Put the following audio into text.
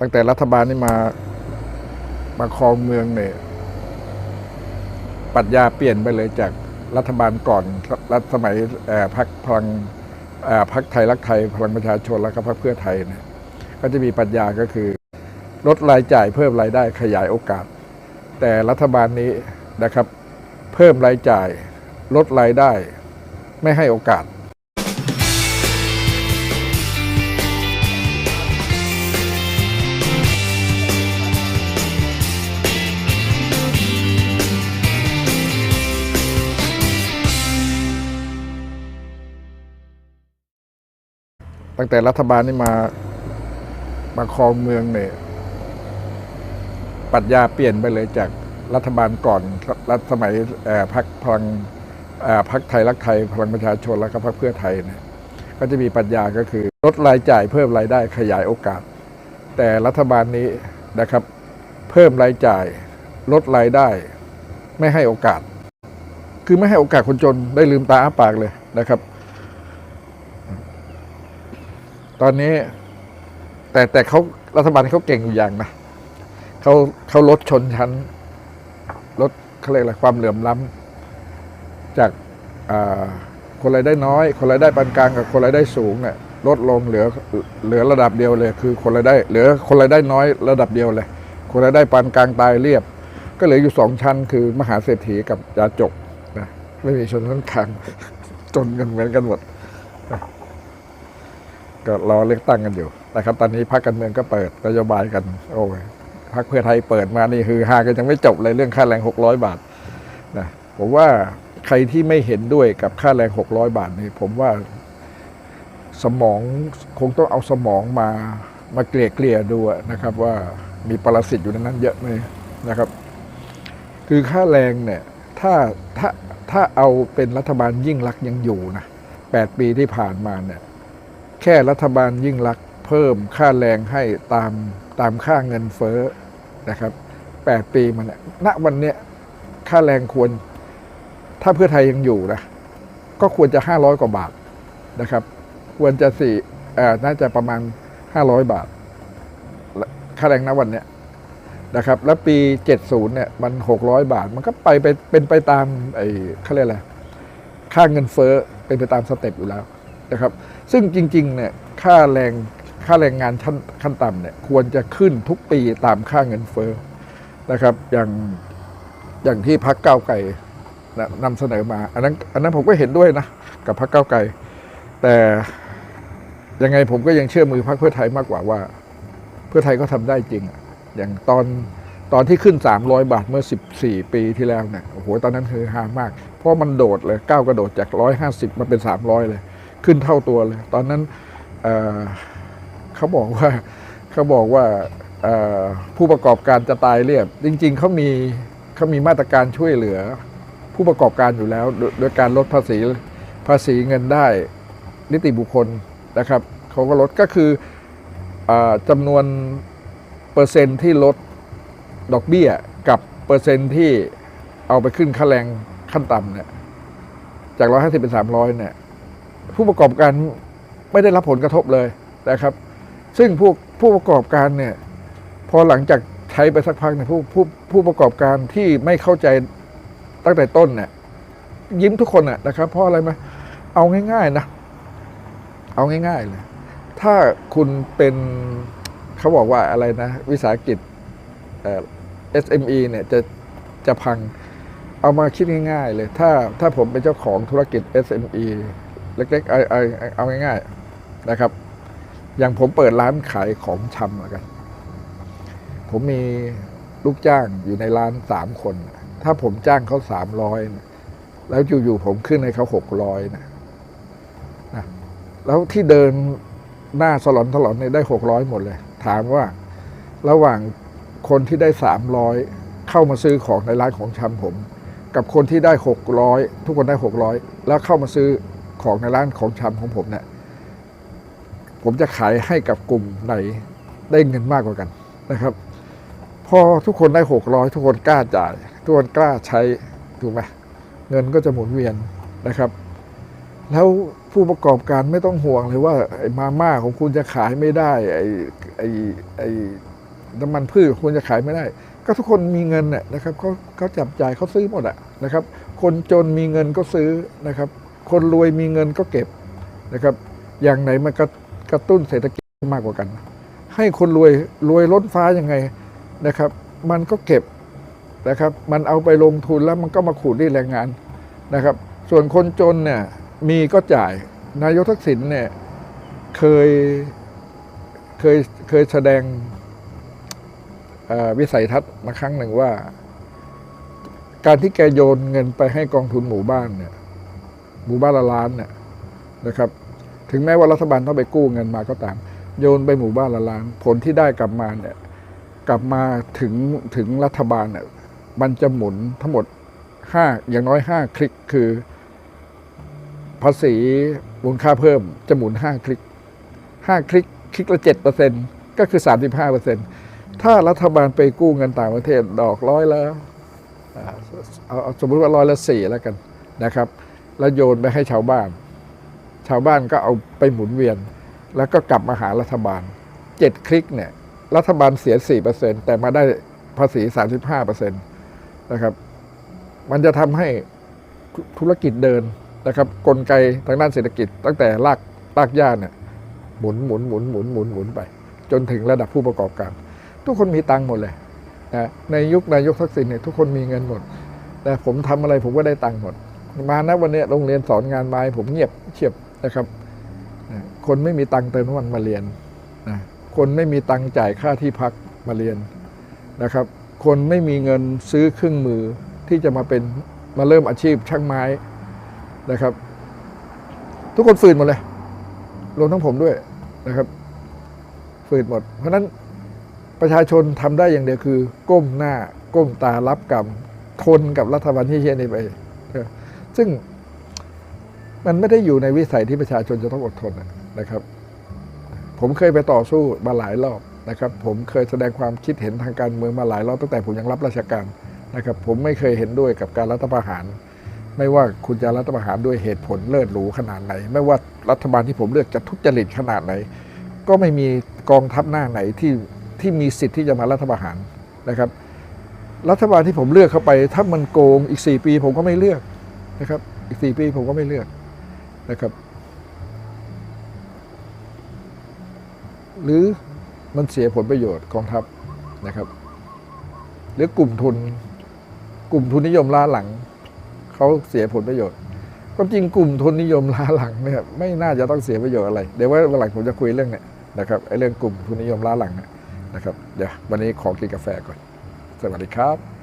ตั้งแต่รัฐบาลนี่มามาครองเมืองเนี่ยปรัชญาเปลี่ยนไปเลยจากรัฐบาลก่อนรัฐสมัยพรรคพลังพรรคไทยรักไทย พลังประชาชนแล้วก็พรรคเพื่อไทยเนี่ยก็จะมีปรัชญาก็คือ ลดรายจ่ายเพิ่มรายได้ขยายโอกาส แต่รัฐบาลนี้นะครับ เพิ่มรายจ่าย ลดรายได้ ไม่ให้โอกาส ตั้งแต่รัฐบาลนี่มามาครองเมืองเนี่ยปรัชญาเปลี่ยนไปเลยจากรัฐบาลก่อนรัฐสมัยพรรคพลังพรรคไทยรักไทย พลังประชาชนแล้วก็พรรคเพื่อไทยเนี่ยก็จะมีปรัชญาก็คือลดรายจ่ายเพิ่มรายได้ขยายโอกาส แต่รัฐบาลนี้นะครับ เพิ่มรายจ่าย ลดรายได้ ไม่ให้โอกาส คือไม่ให้โอกาสคนจนได้ลืมตาอ้าปากเลยนะครับ ตอนนี้ แต่แต่เขารัฐบาลเขาเก่งอยู่อย่างนะเขาเขาลดชนชั้นลดเขาเรียกอะไรความเหลื่อมล้ำจากคนรายได้น้อย คนรายได้ปานกลางกับคนรายได้สูงเนี่ยลดลงเหลือเหลือระดับเดียวเลย คือคนรายได้เหลือคนรายได้น้อยระดับเดียวเลย คนรายได้ปานกลางตายเรียบ ก็เหลืออยู่สองชั้น คือมหาเศรษฐีกับยาจกนะไม่มีชนชั้นกลางจนกันเหมือนกันหมด ก็รอเลือกตั้งกันอยู่นะครับ ตอนนี้พรรคการเมืองก็เปิดนโยบายกัน โอ้ยพรรคเพื่อไทยเปิดมานี่คือฮากันยังไม่จบเลยเรื่องค่าแรง 600 บาทนะผมว่าใครที่ไม่เห็นด้วยกับค่าแรง 600 บาทนี่ผมว่าสมองคงต้องเอาสมองมามาเกลี่ยเกลี่ยๆดูนะครับ ว่ามีปรสิตอยู่ในนั้นเยอะไหมนะครับ คือค่าแรงเนี่ยถ้าถ้าถ้าเอาเป็นรัฐบาลยิ่งรักยังอยู่นะแปดปีที่ผ่านมาเนี่ย แค่รัฐบาลยิ่งรักเพิ่มค่าแรงให้ตามตามค่าเงินเฟ้อนะครับแปดปีมันเนี่ยณวันเนี้ยค่าแรงควร ถ้าเพื่อไทยยังอยู่นะก็ควรจะห้าร้อยกว่าบาทนะครับ ควรจะสี่น่าจะประมาณห้าร้อยบาท ค่าแรงณวันเนี้ยนะครับ แล้วปี 70 เนี่ย มัน 600 บาท มันก็ไปไปเป็นไปตามไอ้เขาเรียกอะไร ค่าเงินเฟ้อเป็นไปตามสเต็ปอยู่แล้วนะครับ ซึ่งจริงๆเนี่ยค่าแรงค่าแรงงานชั้นขั้นต่ำเนี่ยควรจะขึ้นทุกปีตามค่าเงินเฟ้อนะครับ อย่างอย่างที่พักเก้าวไก่นำเสนอมา อันนั้นอันนั้นผมก็เห็นด้วยนะกับพักเก้าวไก่แต่ยังไงผมก็ยังเชื่อมือพักเพื่อไทยมากกว่าว่า เพื่อไทยก็ทำได้จริงอะอย่างตอนตอนที่ขึ้น 300 บาทเมื่อ 14 ปีที่แล้วเนี่ยโอ้โหตอนนั้นคือฮามาก เพราะมันโดดเลยก้าวกระโดดจาก 150 มาเป็น 300 เลย ขึ้นเท่าตัวเลย ตอนนั้นเเขาบอกว่าเขาบอกว่าผู้ประกอบการจะตายเรียบ จริง ๆเขามีเขามีมาตรการช่วยเหลือ ผู้ประกอบการอยู่แล้วโดยโดยการลดภาษีภาษีเงินได้นิติบุคคลนะครับเขาก็ลดก็คืออจำนวนเปอร์เซ็นต์ที่ลดดอกเบี้ยกับเปอร์เซ็นต์ที่เอาไปขึ้นค่าแรงขั้นต่ำเนี่ยจาก 150 เป็น 300เนี่ย ผู้ประกอบการไม่ได้รับผลกระทบเลยนะครับ ซึ่งผู้ผู้ประกอบการเนี่ยพอหลังจากใช้ไปสักพักเนี่ยผู้ผู้ผู้ประกอบการที่ไม่เข้าใจตั้งแต่ต้นเนี่ยยิ้มทุกคนอะนะครับ เพราะอะไรไหมเอาง่าย ๆนะ เอาง่าย ๆ เลย ถ้าคุณเป็นเขาบอกว่าอะไรนะ วิสาหกิจเอ่อ SME เนี่ยจะจะพัง เอามาคิดง่าย ๆ เลย ถ้าถ้าผมเป็นเจ้าของธุรกิจ SME เล็กๆเอาเอาเอาง่ายๆนะครับ อย่างผมเปิดร้านขายของชำแล้วกัน ผมมีลูกจ้างอยู่ในร้านสามคน ถ้าผมจ้างเขาสามร้อยแล้วอยู่ๆผมขึ้นให้เขาหกร้อยนะนะ แล้วที่เดินหน้าสลอนสลอนเนี่ยได้หกร้อยหมดเลย ถามว่าระหว่างคนที่ได้สามร้อยเข้ามาซื้อของในร้านของชำผม กับคนที่ได้หกร้อยทุกคนได้หกร้อยแล้วเข้ามาซื้อ ของในร้านของชำของผมเนี่ยผมจะขายให้กับกลุ่มไหนได้เงินมากกว่ากันนะครับ พอทุกคนได้หกร้อยทุกคนกล้าจ่าย ทุกคนกล้าใช้ถูกไหมเงินก็จะหมุนเวียนนะครับ แล้วผู้ประกอบการไม่ต้องห่วงเลยว่าไอ้มาม่าของคุณจะขายไม่ได้ไอ้ไอ้ไอ้น้ำมันพืชควรจะขายไม่ได้ ก็ทุกคนมีเงินน่ะนะครับเขาเขาจับจ่ายเขาซื้อหมดอะนะครับ คนจนมีเงินก็ซื้อนะครับ คนรวยมีเงินก็เก็บนะครับ อย่างไหนมันกระกระตุ้นเศรษฐกิจมากกว่ากัน ให้คนรวยรวยล้นฟ้ายังไงนะครับ มันก็เก็บนะครับ มันเอาไปลงทุนแล้วมันก็มาขูดรีดแรงงานนะครับ ส่วนคนจนเนี่ยมีก็จ่าย นายกทักษิณเนี่ยเคยเคยเคยแสดงวิสัยทัศน์มาครั้งหนึ่งว่า การที่แกโยนเงินไปให้กองทุนหมู่บ้านเนี่ย หมู่บ้านละล้านเนี่ยนะครับ ถึงแม้ว่ารัฐบาลต้องไปกู้เงินมาก็ตาม โยนไปหมู่บ้านละล้าน ผลที่ได้กลับมาเนี่ยกลับมาถึงถึงรัฐบาลเนี่ยมันจะหมุนทั้งหมดห้าอย่างน้อยห้าคลิกคือ ภาษีมูลค่าเพิ่มจะหมุนห้าคลิกห้าคลิกคลิกละเจ็ดเปอร์เซ็นก็คือสามสิบห้าเปอร์เซ็นถ้ารัฐบาลไปกู้เงินต่างประเทศดอกร้อยละเอาเอาสมมติว่าร้อยละสี่แล้วกันนะครับ แล้วโยนไปให้ชาวบ้าน ชาวบ้านก็เอาไปหมุนเวียน แล้วก็กลับมาหารัฐบาลเจ็ดคลิกเนี่ย รัฐบาลเสียสี่เปอร์เซ็นแต่มาได้ภาษีสามสิบห้าเปอร์เซ็นตนะครับ มันจะทำให้ธุรกิจเดินนะครับ กลไกทางด้านเศรษฐกิจ ตั้งแต่รากรากหญ้าเนี่ยหมุนหมุนหมุนหมุนหมุนหมุนไป จนถึงระดับผู้ประกอบการ ทุกคนมีตังค์หมดเลยนะในยุคนายกทักษิณเนี่ยทุกคนมีเงินหมดแต่ผมทำอะไรผมก็ได้ตังค์หมด มานะวันนี้โรงเรียนสอนงานไม้ผมเงียบเฉียบนะครับคนไม่มีตังค์เติมน้ำมันมาเรียนนะคนไม่มีตังค์จ่ายค่าที่พักมาเรียนนะครับ คนไม่มีเงินซื้อเครื่องมือที่จะมาเป็นมาเริ่มอาชีพช่างไม้นะครับ ทุกคนฝืนหมดเลยรวมทั้งผมด้วยนะครับฝืนหมด เพราะนั้นประชาชนทำได้อย่างเดียวคือ ก้มหน้า ก้มตารับกรรมทนกับรัฐบาลที่เช่นนี้ไปเออ ซึ่งมันไม่ได้อยู่ในวิสัยที่ประชาชนจะต้องอดทนนะครับ ผมเคยไปต่อสู้มาหลายรอบนะครับ ผมเคยแสดงความคิดเห็นทางการเมืองมาหลายรอบตั้งแต่ผมยังรับราชการนะครับ ผมไม่เคยเห็นด้วยกับการรัฐประหาร ไม่ว่าคุณจะรัฐประหารด้วยเหตุผลเลิศหรูขนาดไหน ไม่ว่ารัฐบาลที่ผมเลือกจะทุจริตขนาดไหน ก็ไม่มีกองทัพหน้าไหนที่ที่มีสิทธิ์ที่จะมารัฐประหารนะครับ รัฐบาลที่ผมเลือกเข้าไป ถ้ามันโกงอีกสี่ปี ผมก็ไม่เลือก นะครับ อีกสี่ปีผมก็ไม่เลือกนะครับ หรือมันเสียผลประโยชน์กองทัพนะครับ หรือกลุ่มทุน กลุ่มทุนนิยมล้าหลังเขาเสียผลประโยชน์ความจริงกลุ่มทุนนิยมล้าหลังเนี่ยไม่น่าจะต้องเสียประโยชน์อะไร เดี๋ยวว่าวันหลังผมจะคุยเรื่องเนี้ยนะครับไอ้เรื่องกลุ่มทุนนิยมล้าหลังเนี่ยนะครับเดี๋ยววันนี้ขอกินกาแฟก่อน สวัสดีครับ